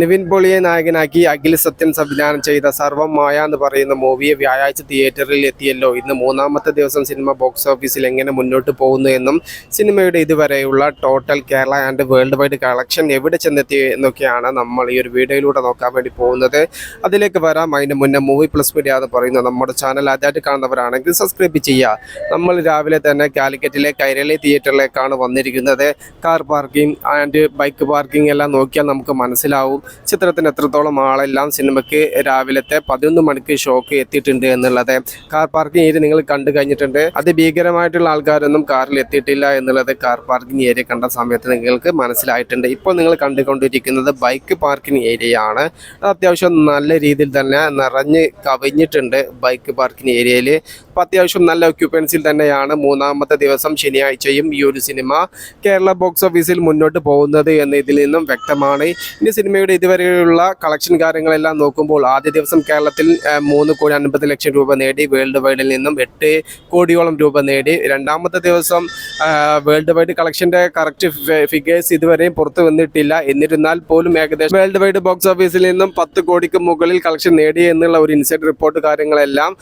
നിവിൻ പോളിയെ നായകനാക്കി അഖിൽ സത്യൻ സംവിധാനം ചെയ്ത സർവം മായ എന്ന് പറയുന്ന മൂവിയെ വ്യാഴാഴ്ച തിയേറ്ററിൽ എത്തിയല്ലോ. ഇന്ന് മൂന്നാമത്തെ ദിവസം സിനിമ ബോക്സ് ഓഫീസിൽ എങ്ങനെ മുന്നോട്ട് പോകുന്നു എന്നും സിനിമയുടെ ഇതുവരെയുള്ള total Kerala and worldwide collection എവിടെ ചെന്നെത്തി എന്നൊക്കെയാണ് നമ്മൾ ഈ ഒരു വീഡിയോയിലൂടെ നോക്കാൻ വേണ്ടി പോകുന്നത്. അതിലേക്ക് വരാം. അതിന് മുന്നേ മൂവി പ്ലസ് മീഡിയ എന്ന് പറയുന്ന നമ്മുടെ ചാനൽ ആദ്യമായിട്ട് കാണുന്നവരാണെങ്കിൽ സബ്സ്ക്രൈബ് ചെയ്യുക. നമ്മൾ രാവിലെ തന്നെ കാലിക്കറ്റിലെ കൈരളി തിയേറ്ററിലേക്കാണ് വന്നിരിക്കുന്നത്. Car parking and bike parking എല്ലാം നോക്കിയാൽ നമുക്ക് മനസ്സിലാവും. ചിത്രത്തിന് എത്രത്തോളം ആളെല്ലാം സിനിമയ്ക്ക് രാവിലത്തെ പതിനൊന്ന് മണിക്ക് ഷോക്ക് എത്തിയിട്ടുണ്ട് എന്നുള്ളത് കാർ പാർക്കിംഗ് ഏരിയ നിങ്ങൾ കണ്ടു കഴിഞ്ഞിട്ടുണ്ട്. അതിഭീകരമായിട്ടുള്ള ആൾക്കാരൊന്നും കാറിൽ എത്തിയിട്ടില്ല എന്നുള്ളത് കാർ പാർക്കിംഗ് ഏരിയ കണ്ട സമയത്ത് നിങ്ങൾക്ക് മനസ്സിലായിട്ടുണ്ട്. ഇപ്പോൾ നിങ്ങൾ കണ്ടുകൊണ്ടിരിക്കുന്നത് ബൈക്ക് പാർക്കിംഗ് ഏരിയ ആണ്. അത് അത്യാവശ്യം നല്ല രീതിയിൽ തന്നെ നിറഞ്ഞ് കവിഞ്ഞിട്ടുണ്ട് ബൈക്ക് പാർക്കിംഗ് ഏരിയയിൽ അപ്പോൾ അത്യാവശ്യം നല്ല ഒക്യുപ്പൻസിൽ തന്നെയാണ് മൂന്നാമത്തെ ദിവസം ശനിയാഴ്ചയും ഈ ഒരു സിനിമ കേരള ബോക്സ് ഓഫീസിൽ മുന്നോട്ട് പോകുന്നത് എന്ന് ഇതിൽ നിന്നും വ്യക്തമാണ്. ഇനി സിനിമയുടെ ഇതുവരെയുള്ള കളക്ഷൻ കാര്യങ്ങളെല്ലാം നോക്കുമ്പോൾ ആദ്യ ദിവസം കേരളത്തിൽ മൂന്ന് കോടി അൻപത് ലക്ഷം രൂപ നേടി വേൾഡ് വൈഡിൽ നിന്നും എട്ട് കോടിയോളം രൂപ നേടി. രണ്ടാമത്തെ ദിവസം വേൾഡ് വൈഡ് കളക്ഷന്റെ കറക്റ്റ് ഫിഗേഴ്സ് ഇതുവരെയും പുറത്തു വന്നിട്ടില്ല. എന്നിരുന്നാൽ പോലും ഏകദേശം വേൾഡ് വൈഡ് ബോക്സ് ഓഫീസിൽ നിന്നും പത്ത് കോടിക്ക് മുകളിൽ കളക്ഷൻ നേടി എന്നുള്ള ഒരു ഇൻസൈഡ് റിപ്പോർട്ട് കാര്യങ്ങളെല്ലാം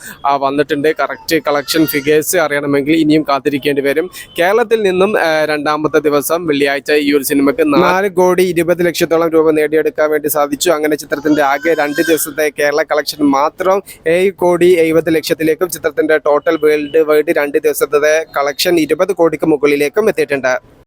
വന്നിട്ടുണ്ട്. കറക്റ്റ് കളക്ഷൻ ഫിഗേഴ്സ് അറിയണമെങ്കിൽ ഇനിയും കാത്തിരിക്കേണ്ടി വരും. കേരളത്തിൽ നിന്നും രണ്ടാമത്തെ ദിവസം വെള്ളിയാഴ്ച ഈ ഒരു സിനിമയ്ക്ക് നാല് കോടി ഇരുപത് ലക്ഷത്തോളം രൂപ നേടിയെടുക്കാൻ വേണ്ടി സാധിച്ചു. അങ്ങനെ ചിത്രത്തിന്റെ ആകെ രണ്ട് ദിവസത്തെ കേരള കളക്ഷൻ മാത്രം ഏഴ് കോടി എഴുപത് ലക്ഷത്തിലേക്കും ചിത്രത്തിന്റെ ടോട്ടൽ വേൾഡ് വൈഡ് രണ്ട് ദിവസത്തെ കളക്ഷൻ ഇരുപത് കോടിക്ക് മുകളിലേക്കും എത്തിയിട്ടുണ്ട്.